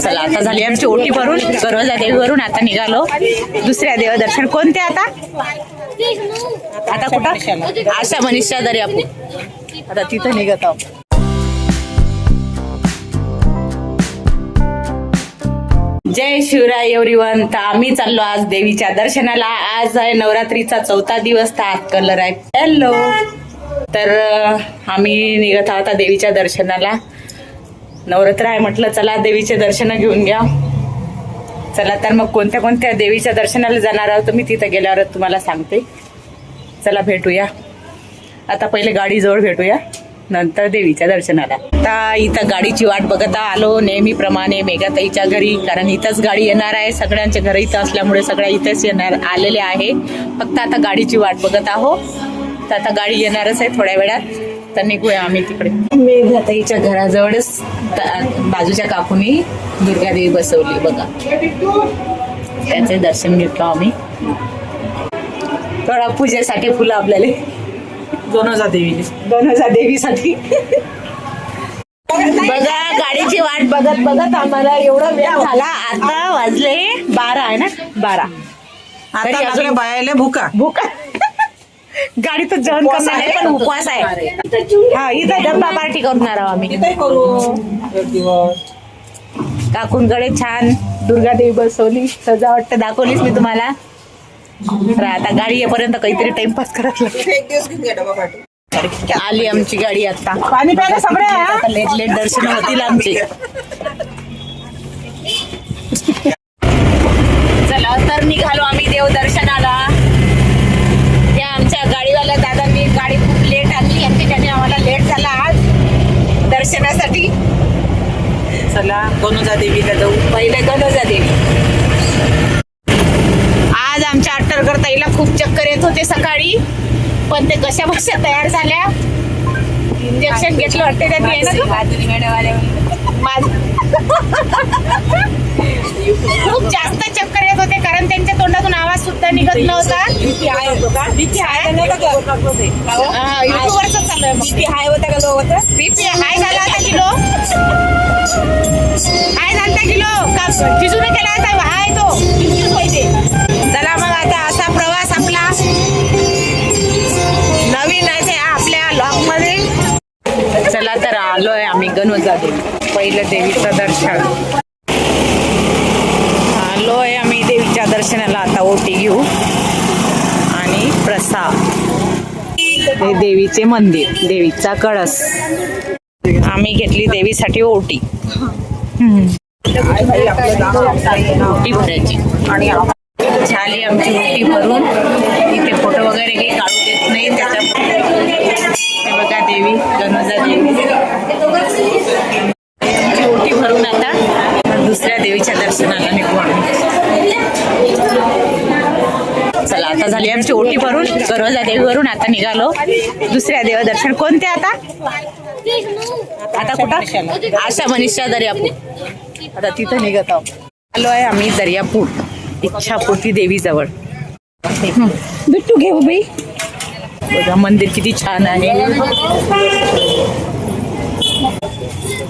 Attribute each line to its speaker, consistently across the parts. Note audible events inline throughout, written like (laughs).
Speaker 1: चला आता झाली आमची ओटी भरून गरोजा देवीवरून आता निघालो. दुसऱ्या देवदर्शन. कोणते आता? आता कुठं? आशा मनीषा दरी आपण. आता तिथं निघत आहोत. जय शिवराय एव्हरीवन तर आम्ही चाललो आज देवीच्या दर्शनाला. आज आहे नवरात्रीचा चौथा दिवस. तर आज कलर आहे. हॅलो तर आम्ही निघत आहोत आता देवीच्या दर्शनाला. नवरात्र आहे म्हटलं चला देवीचे दर्शन घेऊन घ्या. चला तर मग कोणत्या कोणत्या देवीच्या दर्शनाला जाणार आहोत मी तिथं गेल्यावर तुम्हाला सांगते. चला भेटूया. आता पहिले गाडीजवळ भेटूया नंतर देवीच्या दर्शनाला. आता इथं गाडीची वाट बघत आलो नेहमीप्रमाणे मेघाताईच्या घरी कारण इथंच गाडी येणार आहे. सगळ्यांच्या घर इथं असल्यामुळे सगळ्या इथंच येणार आलेले आहे. फक्त आता गाडीची वाट बघत आहो. तर आता गाडी येणारच आहे थोड्या वेळात. तर निघूया आम्ही तिकडे. मेघाताईच्या घराजवळच बाजूच्या काकूनी दुर्गादेवी बसवली बघा. त्याचे दर्शन घेतलो आम्ही. थोडा पूजेसाठी फुलं आपल्याला.
Speaker 2: दोन हजार देवी
Speaker 1: दोन हजार देवीसाठी. बघा गाडीची वाट बघत बघत आम्हाला एवढा वेळ झाला. आता वाजले बारा आहे ना? बारा.
Speaker 2: आता बायाले भुका.
Speaker 1: भूक. गाडी तर जेवण करणार आहे पण उपवास आहे. हा इथं डब्बा पार्टी करणार आहोत आम्ही.
Speaker 2: किती करू. एक दिवस.
Speaker 1: काकूंकडे छान. दुर्गादेवी बसवली. सजावट तर दाखवलीच मी तुम्हाला. तर आता गाडी येईपर्यंत काहीतरी टाइमपास करायला लागेल.
Speaker 2: एक दिवस किती घ्या डबा पाठी
Speaker 1: आली आमची गाडी आता.
Speaker 2: पाणी प्यायला सगळे
Speaker 1: लेट लेट दर्शन होतील आमचे चला तर निघालो आम्ही देवदर्शनाला त्या आमच्या गाडीवाल्या दादांनी गाडी खूप लेट आणली आणि त्याने आम्हाला लेट झाला आज दर्शनासाठी
Speaker 2: चला हजार देवीला जाऊ.
Speaker 1: पहिले गणोजा देवी. आज आमच्या अट्टरकर ताईला खूप चक्कर येत होते सकाळी पण ते कशा बशा तयार झाल्या? इंजेक्शन घेतलं वाटते खूप जास्त चक्कर येत होते कारण त्यांच्या तोंडातून आवाज सुद्धा निघत नव्हता. युट्यूबवरच चालू आहे बीपी हाय होता का बीपी हाय झाला होता किलो. आहे सांगता किलो? का केला होता आहे तो. चला मग आता असा प्रवास आपला. नवीन आहे ते आपल्या लॉकमध्ये चला तर आलोय आम्ही गणोजा देवी पहिलं देवीचं दर्शन. आलोय आम्ही देवीच्या दर्शनाला आता ओटी घेऊ आणि प्रसाद. हे देवीचे मंदिर देवीचा कळस. आम्ही घेतली देवीसाठी ओटी. ओटी भरायची झाली आमची ओटी भरून. इथे फोटो वगैरे काही काढू देत नाही त्याच्या बघा देवी गणजा देवी. आमची ओटी भरून आता दुसऱ्या देवीच्या दर्शनाला निघू आम्ही. चला आता झाली आमची ओटी भरून. गरोजा देवीवरून आता निघालो. दुसऱ्या देवदर्शन. कोणते आता? आता कुठं? आशा मनीषा दर्यापूर. आता तिथं निघत आहोत. आलो आहे आम्ही दर्यापूर इच्छापूर्ती देवीजवळ. बिट्टू घेऊ बाई. बघा मंदिर किती छान आहे.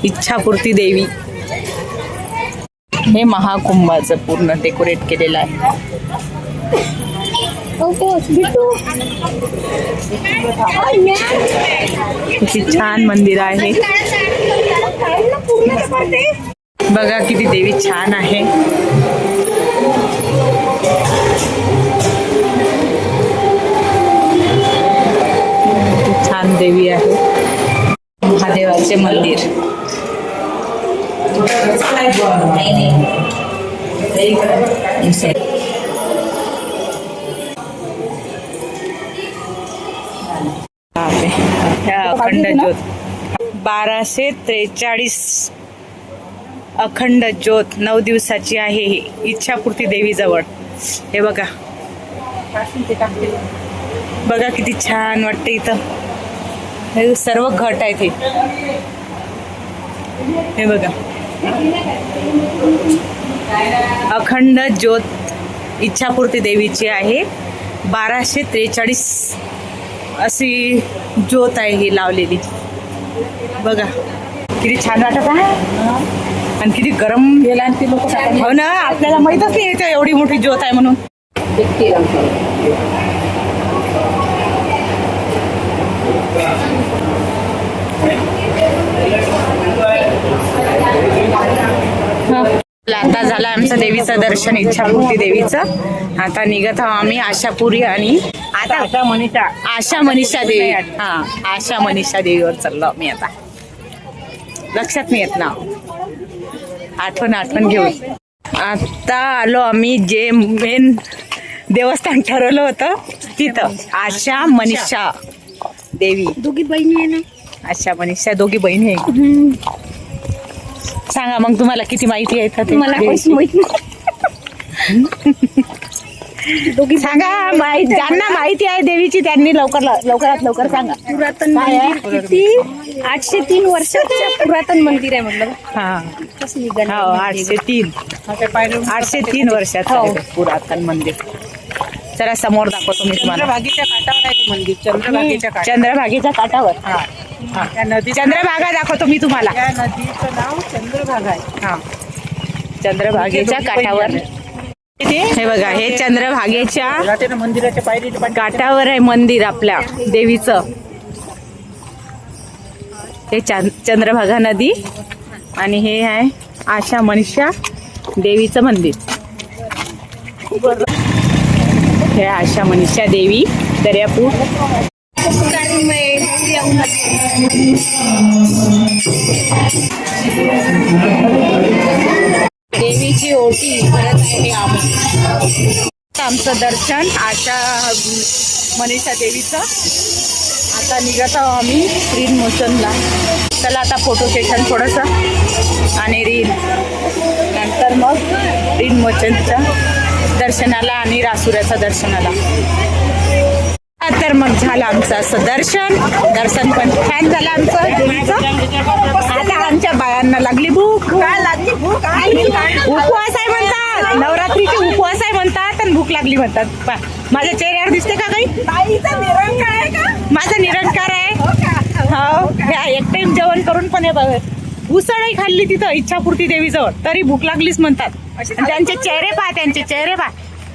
Speaker 1: इच्छापूर्ती देवी. हे महाकुंभाचं पूर्ण डेकोरेट केलेलं आहे. किती छान मंदिर आहे. बघा किती देवी छान आहे. छान देवी आहे. महादेवाचे मंदिर. बापरे. अखंड ज्योत. बाराशे त्रेचाळीस अखंड ज्योत नऊ दिवसाची आहे ही. इच्छापूर्ती देवीजवळ. हे बघा. बघा किती छान वाटतं इथं. हे सर्व घट आहेत हे. हे बघा. अखंड ज्योत इच्छापूर्ती देवीची आहे. बाराशे त्रेचाळीस अशी ज्योत आहे ही लावलेली. बघा किती छान वाटत आहे. आणि किती गरम
Speaker 2: गेला आणि ते लोक
Speaker 1: हो ना आपल्याला माहितच नाही याच्या एवढी मोठी ज्योत आहे म्हणून. आता झालं आमचं देवीचं दर्शन इच्छापूर्ती देवीचं. आता निघत आहोत आम्ही आशापुरी आणि आता
Speaker 2: आता मनीषा.
Speaker 1: आशा मनीषा देवी. हा आशा मनीषा देवीवर चाललो मी आता. लक्षात नाही येत ना. आठवण आठवण घेऊन. आता आलो आम्ही जे मेन देवस्थान ठरवलं होतं तिथं. आशा मनीषा देवी.
Speaker 3: दोघी बहिणी आहे ना?
Speaker 1: आशा मनीषा दोघी बहिणी आहे. सांगा मग तुम्हाला किती माहिती आहे
Speaker 3: मला काहीच? माहीत (laughs)
Speaker 1: सांगा माहिती (laughs) ज्यांना माहिती आहे देवीची त्यांनी लवकर लवकरात लवकर सांगा.
Speaker 3: पुरातन? मंदिर किती? आठशे तीन वर्षाच्या पुरातन मंदिर आहे म्हटलं
Speaker 1: हा. हो आठशे तीन. आठशे तीन वर्षाचं
Speaker 3: हो.
Speaker 1: पुरातन मंदिर. चला समोर दाखवतो मी तुम्हाला.
Speaker 2: चंद्रभागेच्या काठावर आहे ते मंदिर चंद्रभागेच्या काठावर.
Speaker 1: चंद्रभागेच्या काठावर.
Speaker 2: हा हा. त्या
Speaker 1: चंद्रभागा दाखवतो मी तुम्हाला.
Speaker 2: नदीचं नाव चंद्रभागा आहे.
Speaker 1: हा. चंद्रभागेच्या काठावर. हे बघा हे चंद्रभागेच्या
Speaker 2: मंदिराच्या
Speaker 1: काठावर आहे मंदिर आपल्या देवीचं. हे चंद्रभागा नदी आणि हे आहे आशा मनीषा देवीचं मंदिर. हे आशा मनीषा देवी दर्यापूर. देवीची ओटी करत आहे आमचं दर्शन आशा मनीषा देवीचं. आता निघत आहो आम्ही रील मोशनला चला आता फोटो सेशन थोडंसं आणि रील नंतर मग रील मोशनच्या दर्शनाला आणि रासुऱ्याच्या दर्शनाला. तर मग झालं आमचं असं दर्शन. दर्शन पण छान झालं आमचं. देवीचं बायांना लागली भूक. काय लागली भूक? उपवास आहे म्हणतात. नवरात्रीचे उपवास आहे म्हणतात आणि भूक लागली म्हणतात. पा- माझ्या चेहऱ्यावर दिसते का काही? माझा निरंकार आहे. हो ह्या एक टाइम जेवण करून पण हे बघ उसळही खाल्ली तिथं इच्छापूर्ती देवीजवळ. तरी भूक लागलीच म्हणतात. आणि त्यांचे चेहरे पहा त्यांचे चेहरे पहा.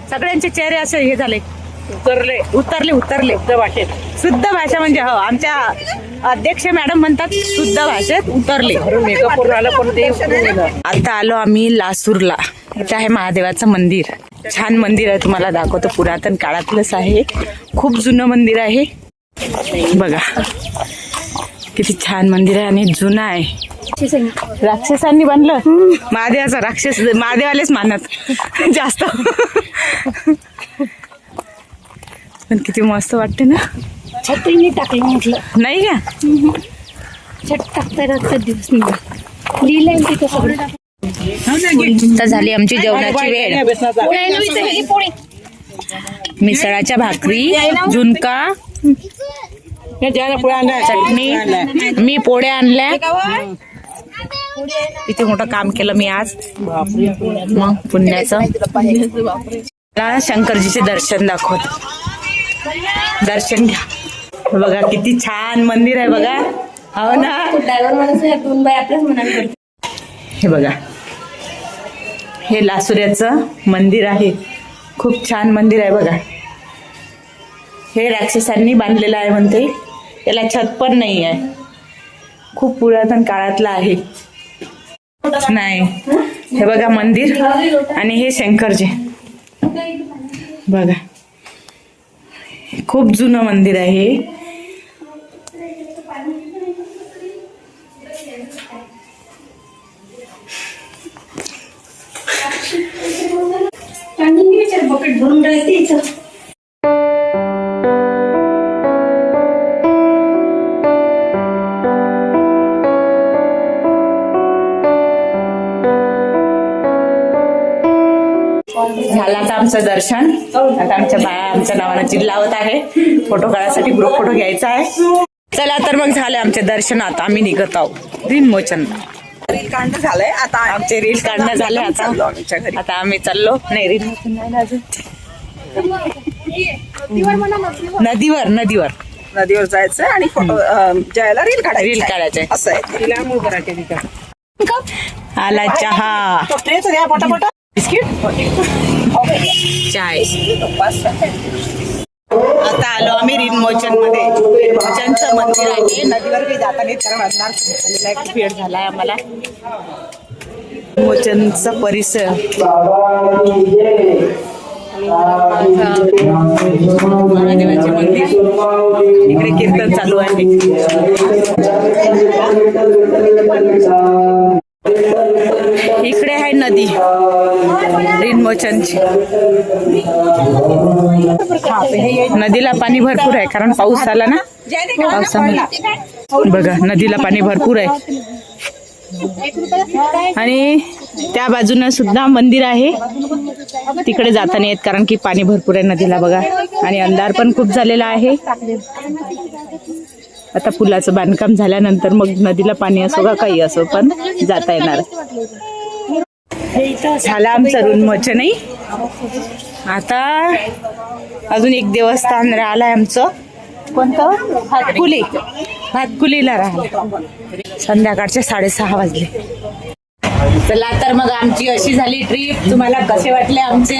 Speaker 1: सगळ्यांचे चेहरे असे हे झाले. उतरले उतरले उतरले. शुद्ध भाषेत. शुद्ध भाषा म्हणजे हो आमच्या अध्यक्ष मॅडम म्हणतात शुद्ध भाषेत उतरले. आता आलो आम्ही लासूरला. इथं आहे महादेवाचं मंदिर. छान मंदिर आहे तुम्हाला दाखवतो. पुरातन काळातलंच आहे. खूप जुनं मंदिर आहे. बघा. किती छान मंदिर आहे आणि जुनं आहे. राक्षसांनी बांधलं. महादेवाचा राक्षस महादेवालेच मानत. जास्त. पण किती मस्त वाटते ना.
Speaker 3: छत्रीने टाकलं म्हटलं
Speaker 1: नाही का?
Speaker 3: छट टाकता टाकता दिवस निघाला लिहिलंय तिथं सगळं.
Speaker 1: तर झाली आमची जेवणाची वेळ.
Speaker 3: पोळी
Speaker 1: मिसळाच्या भाकरी झुणका
Speaker 2: हे
Speaker 1: चटणी. मी पोळ्या आणल्या. किती मोठं काम केलं मी आज. मग पुण्याचं. मला शंकरजीचे दर्शन दाखवत. दर्शन घ्या. बघा किती छान मंदिर आहे बघा. हो ना?
Speaker 3: ड्रायव्हर माणूस आहे दोन बाय आपल्याच मनाने करतो.
Speaker 1: हे बघा. हे लासुऱ्याचं मंदिर आहे. खूप छान मंदिर आहे बघा. हे राक्षसांनी बांधलेलं आहे म्हणते. याला छत पण नाही आहे. खूप पुरातन काळातलं आहे. नाही. हे बघा मंदिर आणि हे शंकरजी. बघा. खूप जुनं मंदिर आहे
Speaker 3: बकेट भरून राहते इथं.
Speaker 1: झालं आता आमचं दर्शन. आता आमच्या बाया आमच्या नावानं चिल्लावत लावत आहे. फोटो काढायसाठी ग्रुप फोटो घ्यायचा आहे. चला तर मग झालं आमचे दर्शन. आता आम्ही निघत आहोत. मोचन
Speaker 2: काढणं झालंय. आता
Speaker 1: आमचे रील काढणं झाले आता.
Speaker 2: चाललो आमच्या घरी.
Speaker 1: आता आम्ही चाललो नाही रील अजून नदीवर नदीवर.
Speaker 2: नदीवर जायचं आणि फोटो जायला रील काढायची
Speaker 1: रील काढायचे.
Speaker 2: असं आहे. तिला मूळ करायचे तिथं.
Speaker 1: आला चहा. बिस्किट? चाय आता आलो आम्ही रिनमोचनमध्ये रिनमोचनचं मंदिर आहे नदीवर काही जाताना नाही कारण अंधार झालेला आहे खूप झाला आहे आम्हाला. रिनमोचनचा परिसर. महादेवाचे मंदिर. इकडे कीर्तन चालू आहे. इकडे आहे नदी. रिनमोचनची नदीला पाणी भरपूर आहे कारण पाऊस आला ना? पावसामुळे. बघा नदीला पाणी भरपूर आहे. आणि त्या बाजूनं सुद्धा मंदिर आहे. तिकडे जाता नाही येत कारण की पाणी भरपूर आहे नदीला बघा. आणि अंधार पण खूप झालेला आहे. आता पुलाचं बांधकाम झाल्यानंतर मग नदीला पाणी असो का काही असो पण जाता येणार. झालं आमचं रुन्मोचनही आता अजून एक देवस्थान राहिलं आहे आमचं. कोणतं? भातकुली. भातकुलीला राहिलं संध्याकाळचे साडेसहा वाजले. चला तर मग आमची अशी झाली ट्रिप तुम्हाला कसे वाटले आमचे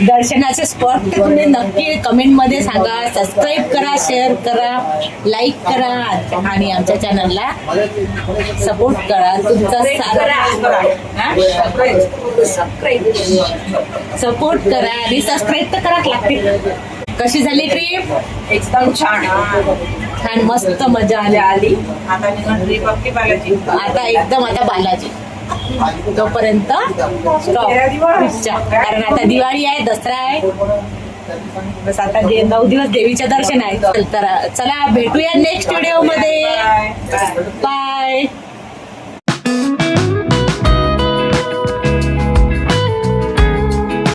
Speaker 1: दर्शनाचे स्पॉट तुम्ही नक्की कमेंटमध्ये सांगा. सबस्क्राईब करा शेअर करा लाईक करा आणि आमच्या चॅनलला सपोर्ट करा. तुमचा सपोर्ट करा. आणि सबस्क्राईब तर कराच लागते कशी झाली ट्रिप
Speaker 2: एकदम छान.
Speaker 1: छान मस्त मजा आली. आली.
Speaker 2: आता निघून ट्रिप आपली बालाजी.
Speaker 1: आता एकदम आता बालाजी. तोपर्यंत. कारण आता दिवाळी आहे दसरा आहे. बस आता नऊ दिवस देवीचे दर्शन आहे तर चला भेटूया नेक्स्ट व्हिडिओमध्ये. बाय